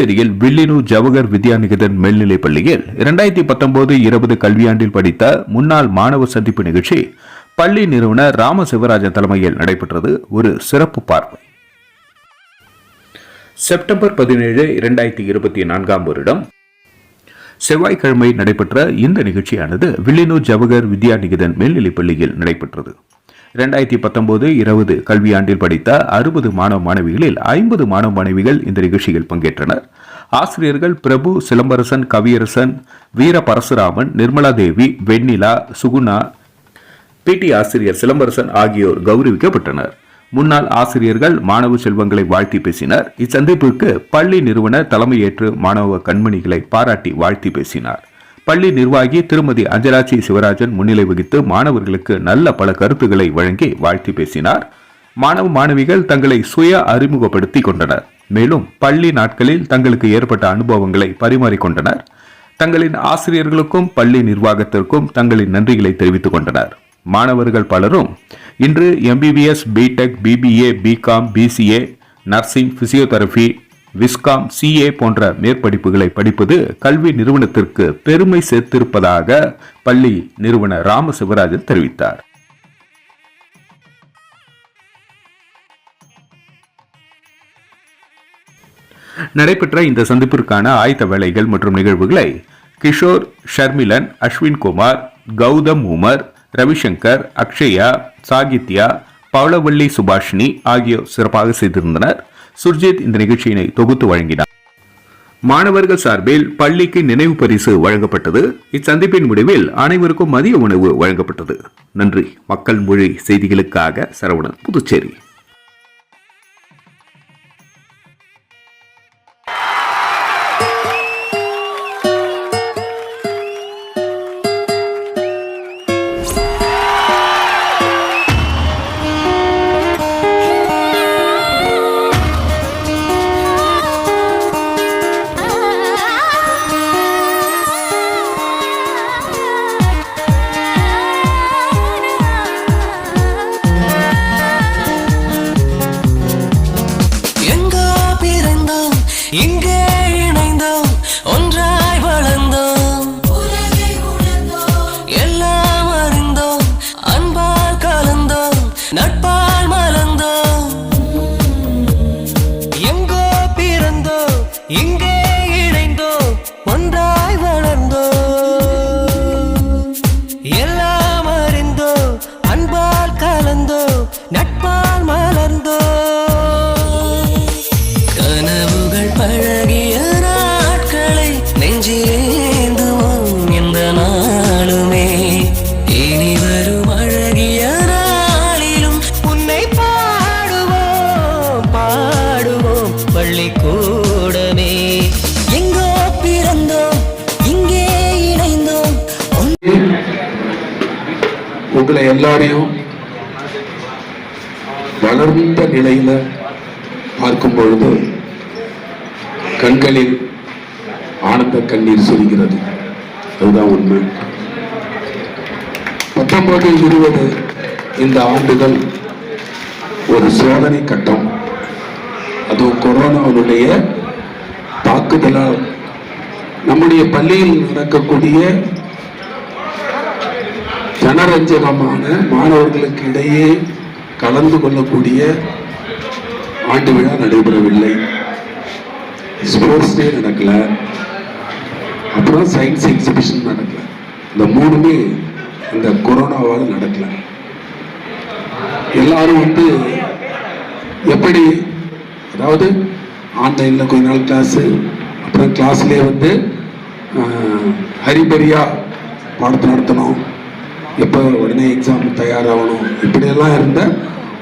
புதுச்சேரியில் வில்லினூர் ஜவஹர் வித்யாநிகேதன் மேல்நிலைப் பள்ளியில் இரண்டாயிரத்தி பத்தொன்பது இருபது கல்வியாண்டில் படித்த முன்னாள் மாணவர் சந்திப்பு நிகழ்ச்சி பள்ளி நிறுவனர் ராம சிவராஜன் தலைமையில் நடைபெற்றது ஒரு சிறப்பு பார்வை. செப்டம்பர் பதினேழு இரண்டாயிரத்தி இருபத்தி நான்காம் வருடம் செவ்வாய்க்கிழமை நடைபெற்ற இந்த நிகழ்ச்சியானது வில்லினூர் ஜவஹர் வித்யாநிகேதன் மேல்நிலைப் பள்ளியில் நடைபெற்றது. இரண்டாயிரத்தி பத்தொன்பது இருபது கல்வியாண்டில் படித்த அறுபது மாணவ மாணவிகளில் ஐம்பது மாணவ மாணவிகள் இந்த நிகழ்ச்சியில் பங்கேற்றனர். ஆசிரியர்கள் பிரபு சிலம்பரசன் கவியரசன் வீர பரசுராமன் நிர்மலா தேவி வெண்ணிலா சுகுணா பிடி ஆசிரியர் சிலம்பரசன் ஆகியோர் கௌரவிக்கப்பட்டனர். முன்னாள் ஆசிரியர்கள் மாணவ செல்வங்களை வாழ்த்தி பேசினர். இச்சந்திப்பிற்கு பள்ளி நிறுவனர் தலைமையேற்று மாணவ கண்மணிகளை பாராட்டி வாழ்த்தி பேசினார். பள்ளி நிர்வாகி திருமதி அஞ்சலாட்சி சிவராஜன் முன்னிலை வகித்து மாணவர்களுக்கு நல்ல பல கருத்துக்களை வழங்கி வாழ்த்தி பேசினார். மாணவ மாணவிகள் தங்களை சுய அறிமுகப்படுத்திக் கொண்டனர். மேலும் பள்ளி நாட்களில் தங்களுக்கு ஏற்பட்ட அனுபவங்களை பரிமாறிக்கொண்டனர் தங்களின் ஆசிரியர்களுக்கும் பள்ளி நிர்வாகத்திற்கும் தங்களின் நன்றிகளை தெரிவித்துக் கொண்டனர். மாணவர்கள் பலரும் இன்று MBBS BTech BBA BCom BCA nursing physiotherapy viscom CA போன்ற மேற்படிப்புகளை படிப்பது கல்வி நிறுவனத்திற்கு பெருமை சேர்த்திருப்பதாக பள்ளி நிறுவனர் ராம சிவராஜன் தெரிவித்தார். நடைபெற்ற இந்த சந்திப்பிற்கான ஆயத்த வேலைகள் மற்றும் நிகழ்வுகளை கிஷோர் ஷர்மிலன் அஸ்வின் குமார் கௌதம் உமர் ரவிசங்கர் அக்ஷயா சாகித்யா பவளவள்ளி சுபாஷினி ஆகியோர் சிறப்பாக செய்திருந்தனர். சுர்ஜித் இந்த நிகழ்ச்சியினை தொகுத்து வழங்கினார். மாணவர்கள் சார்பில் பள்ளிக்கு நினைவு பரிசு வழங்கப்பட்டது. இச்சந்திப்பின் முடிவில் அனைவருக்கும் மதிய உணவு வழங்கப்பட்டது. நன்றி. மக்கள் மொழி செய்திகளுக்காக சரவணன் புதுச்சேரி. உங்களை எல்லாரையும் வளர்ந்த நிலையில பார்க்கும் பொழுது கண்களில் ஆனந்த கண்ணீர் சொல்கிறது அதுதான் உண்மை. பத்தொன்பது இருபது இந்த ஆண்டுகள் ஒரு சோதனை கட்டம். அதுவும் கொரோனாவுடைய தாக்குதலால் நம்முடைய பள்ளியில் நடக்கக்கூடிய ஜனரஞ்சகமான மாணவர்களுக்கு இடையே கலந்து கொள்ளக்கூடிய ஆண்டு விழா நடைபெறவில்லை. ஸ்போர்ட்ஸ் டே நடக்கல. அப்புறம் சயின்ஸ் எக்ஸிபிஷன் நடக்கல. இந்த மூணுமே இந்த கொரோனாவால் நடக்கல. எல்லாரும் வந்து எப்படி அதாவது ஆன்லைனில் கொஞ்ச நாள் கிளாஸு அப்புறம் கிளாஸ்லேயே வந்து ஹரிபரியாக ஹரிபரியா பாடத்தை நடத்தணும். எப்போ உடனே எக்ஸாம் தயாராகணும். இப்படியெல்லாம் இருந்த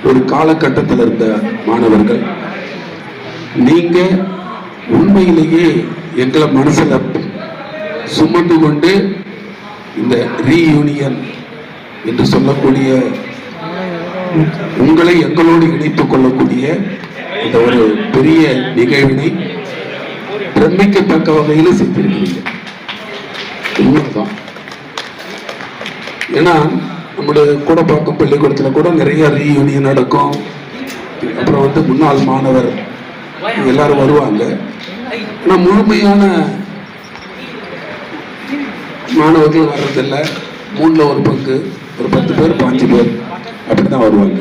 ஒரு காலகட்டத்தில் இருந்த மாணவர்கள் நீங்கள் உண்மையிலேயே எங்களை மனசில் சுமந்து கொண்டு இந்த ரீயூனியன் என்று சொல்லக்கூடிய உங்களை எங்களோடு இணைத்துக் கொள்ளக்கூடிய இந்த ஒரு பெரிய நிகழ்வினை பிரமிக்கத்தக்க வகையில் செய்திருக்கிறீங்க உண்மைதான். ஏன்னா நம்முடைய பார்க்கும் பள்ளிக்கூடத்தில் கூட நிறைய ரீயூனியன் நடக்கும். அப்புறம் வந்து முன்னாள் மாணவர் எல்லாரும் வருவாங்க. ஆனால் முழுமையான மாணவர்கள் வர்றதில்ல. மூணில் ஒரு பங்கு ஒரு பத்து பேர் பாஞ்சு பேர் அப்படி தான் வருவாங்க.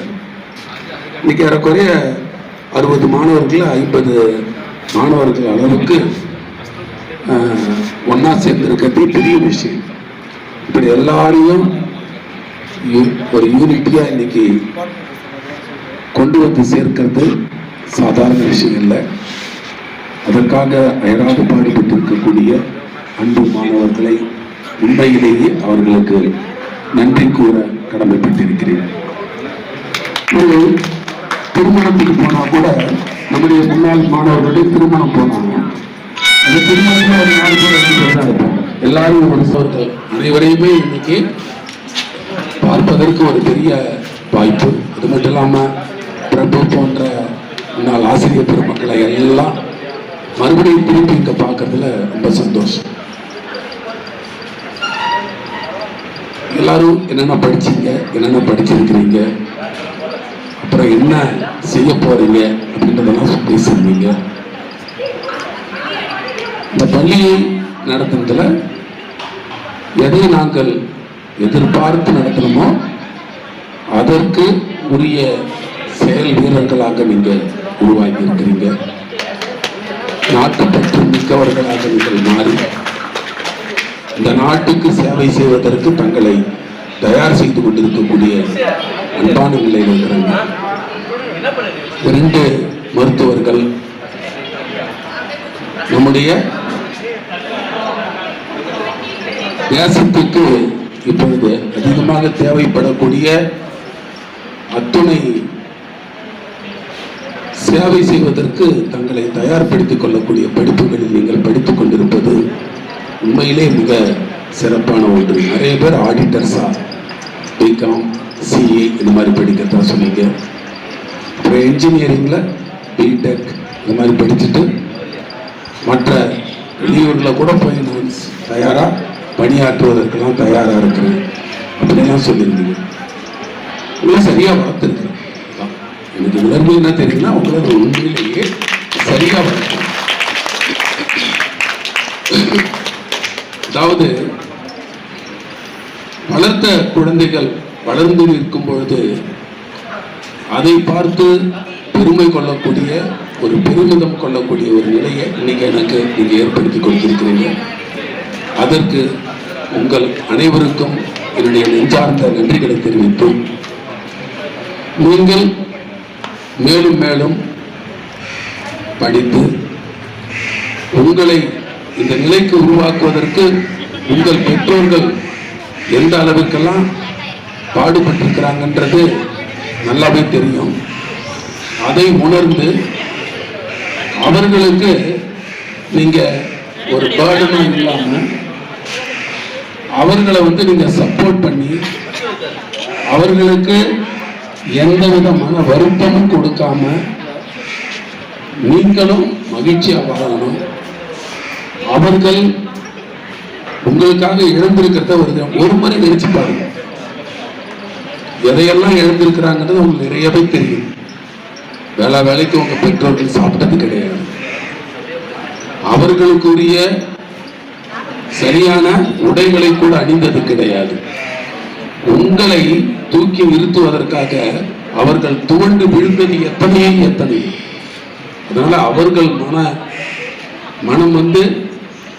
இன்னைக்கு ஏறக்குறைய அறுபது மாணவர்கள் ஐம்பது மாணவர்கள் அளவுக்கு ஒன்றா சேர்ந்துருக்கிறது. பெரிய விஷயம். இப்படி எல்லாரையும் ஒரு யூனிட்டியா இன்னைக்கு கொண்டு வந்து சேர்க்கிறது சாதாரண விஷயம் இல்லை. அதற்காக அயராது பாடுபட்டு இருக்கக்கூடிய அன்பு மாணவர்களை உண்மையிலேயே அவர்களுக்கு நன்றி கூற கடமைப்பட்டிருக்கிறேன். ஒரு திருமணத்துக்கு போனா கூட நம்முடைய முன்னாள் மாணவர்களுடைய திருமணம் போனாங்க. அந்த திருமணம் ஒரு நாலு பேர் எல்லாரும் ஒரு அனைவரையுமே இன்னைக்கு பார்ப்பதற்கு ஒரு பெரிய வாய்ப்பு. அது மட்டும் இல்லாம பிரபு போன்ற முன்னாள் ஆசிரியர் பெருமக்களை எல்லாம் மறுபடியும் திருப்பி இங்க பார்க்கறதுல ரொம்ப சந்தோஷம். எல்லாரும் என்னென்ன படிச்சீங்க என்னென்ன படிச்சிருக்கிறீங்க அப்புறம் என்ன செய்ய போறீங்க அப்படின்றதெல்லாம் பேசியிருந்தீங்க. இந்த பள்ளியை நடத்துனதுல எதை நாங்கள் எதிர்பார்த்து நடத்தணுமோ அதற்கு உரிய செயல் வீரர்களாக நீங்கள் உருவாக்கி இருக்கிறீங்க. நாட்டுப்பற்று மிக்கவர்களாக நீங்கள் மாறி இந்த நாட்டுக்கு சேவை செய்வதற்கு தங்களை தயார் செய்து கொண்டிருக்கக்கூடிய அன்பான நிலையில் இருக்கிறாங்க. இரண்டு மருத்துவர்கள் நம்முடைய தேசத்துக்கு இப்பொழுது அதிகமாக தேவைப்படக்கூடிய அத்துணை சேவை செய்வதற்கு தங்களை தயார்படுத்திக் கொள்ளக்கூடிய படிப்புகளில் நீங்கள் படித்துக் கொண்டிருப்பது உண்மையிலே மிக சிறப்பான ஒன்று. நிறைய பேர் ஆடிட்டர்ஸா பிகாம் சிஏ இந்த மாதிரி படிக்கத்தான் சொன்னீங்க. அப்புறம் இன்ஜினியரிங்கில் பிடெக் இந்த மாதிரி படிச்சுட்டு மற்ற வெளியூரில் கூட ஃபைனான்ஸ் தயாராக பணியாற்றுவதற்கெல்லாம் தயாராக இருக்கிறேன். அப்படிலாம் சொல்லியிருந்தீங்க. உங்களை சரியாக வளர்த்துருக்குறேன் எனக்கு உணர்வு என்ன தெரியும்னா உங்களை உண்மையிலேயே சரியாக வளர்த்து அதாவது வளர்த்த குழந்தைகள் வளர்ந்து நிற்கும் பொழுது அதை பார்த்து பெருமை கொள்ளக்கூடிய ஒரு பெருமிதம் கொள்ளக்கூடிய ஒரு நிலையை இன்னைக்கு எனக்கு நீங்கள் ஏற்படுத்தி கொடுத்திருக்கிறீங்க அதற்கு உங்கள் அனைவருக்கும் என்னுடைய நெஞ்சார்ந்த நன்றிகளை தெரிவித்தோம். நீங்கள் மேலும் மேலும் படித்து உங்களை இந்த நிலைக்கு உருவாக்குவதற்கு உங்கள் பெற்றோர்கள் எந்த அளவுக்கெல்லாம் பாடுபட்டிருக்கிறாங்கன்றது நல்லாவே தெரியும். அதை உணர்ந்து அவர்களுக்கு நீங்க ஒரு பேர்டனும் இல்லாமல் அவர்களை வந்து நீங்க சப்போர்ட் பண்ணி அவர்களுக்கு எந்த விதமான வருத்தமும் கொடுக்காம நீங்களும் மகிழ்ச்சியா வாழணும். அவர்கள் உங்களுக்காக இழந்திருக்கிறத ஒரு ஒரு முறை நினைச்சு பாருங்க. எதையெல்லாம் இழந்திருக்கிறாங்கிறது உங்களுக்கு நிறையவே தெரியும். வேலை வேலைக்கு உங்க பெற்றோர்கள் சாப்பிட்டது கிடையாது. அவர்களுக்குரிய சரியான உடைகளை கூட அணிந்தது கிடையாது. உங்களை தூக்கி நிறுத்துவதற்காக அவர்கள் துவண்டு விழுந்தது எத்தனையோ எத்தனை அதனால அவர்கள் மன மனம் வந்து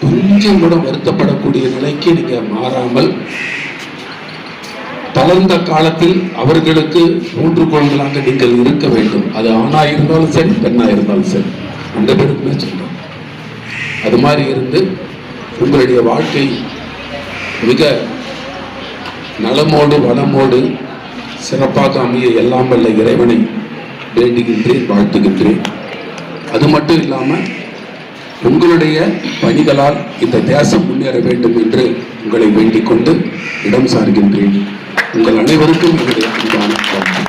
கொஞ்சம் கூட வருத்தப்படக்கூடிய நிலைக்கு நீங்க மாறாமல் தளர்ந்த காலத்தில் அவர்களுக்கு ஊன்றுகோள்களாக நீங்கள் இருக்க வேண்டும். அது ஆணா இருந்தாலும் சரி பெண்ணா இருந்தாலும் சரி. அந்த பேருக்குமே சொல்றோம். அது மாதிரி இருந்து உங்களுடைய வாழ்க்கை மிக நலமோடு வளமோடு சிறப்பாக அமைய எல்லாம் வல்ல இறைவனை வேண்டுகின்றேன் வாழ்த்துகின்றேன். அது மட்டும் இல்லாமல் உங்களுடைய பணிகளால் இந்த தேசம் முன்னேற வேண்டும் என்று உங்களை வேண்டிக் கொண்டு இடம் சார்கின்றேன். உங்கள் அனைவருக்கும் என்னுடைய அன்பான வாழ்த்து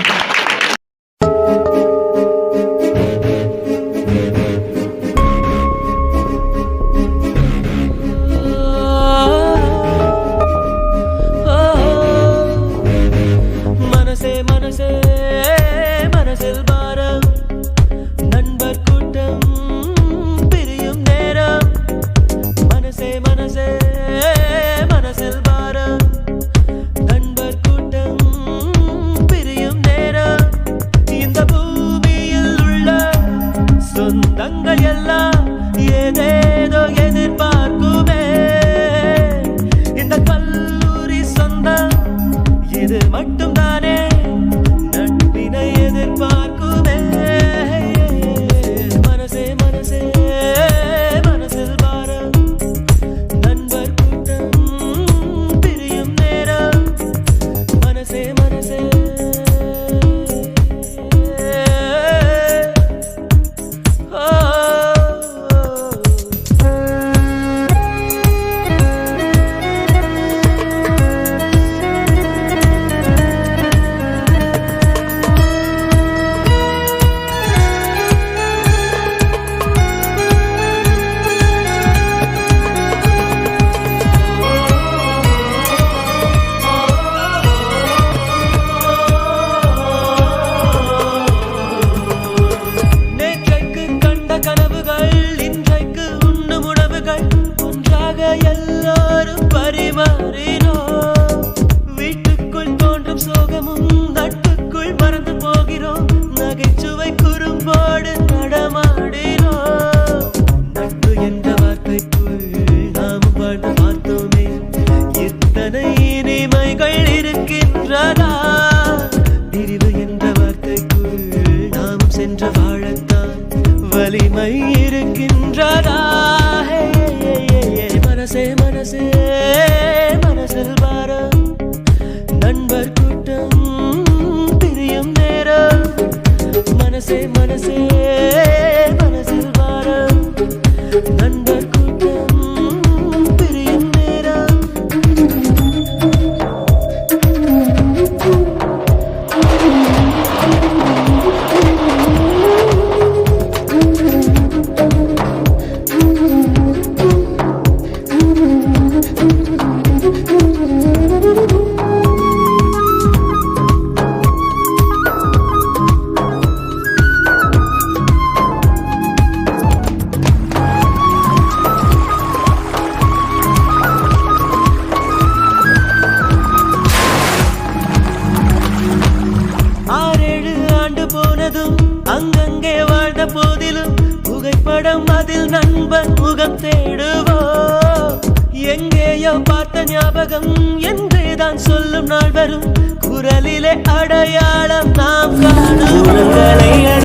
మనసే మనసే வாழத்தான் வலிமை இருக்கின்றதா மனசே மனசே மனசில் பாரம். நண்பர் கூட்டம் பிரியும் நேரம். மனசே மனசே அதில் நண்பன் முகம் தேடுவோ? எங்கேயோ பார்த்த ஞாபகம் என்றே தான் சொல்லும் நாள் வரும். குரலிலே அடையாளம் நாம் காணும்.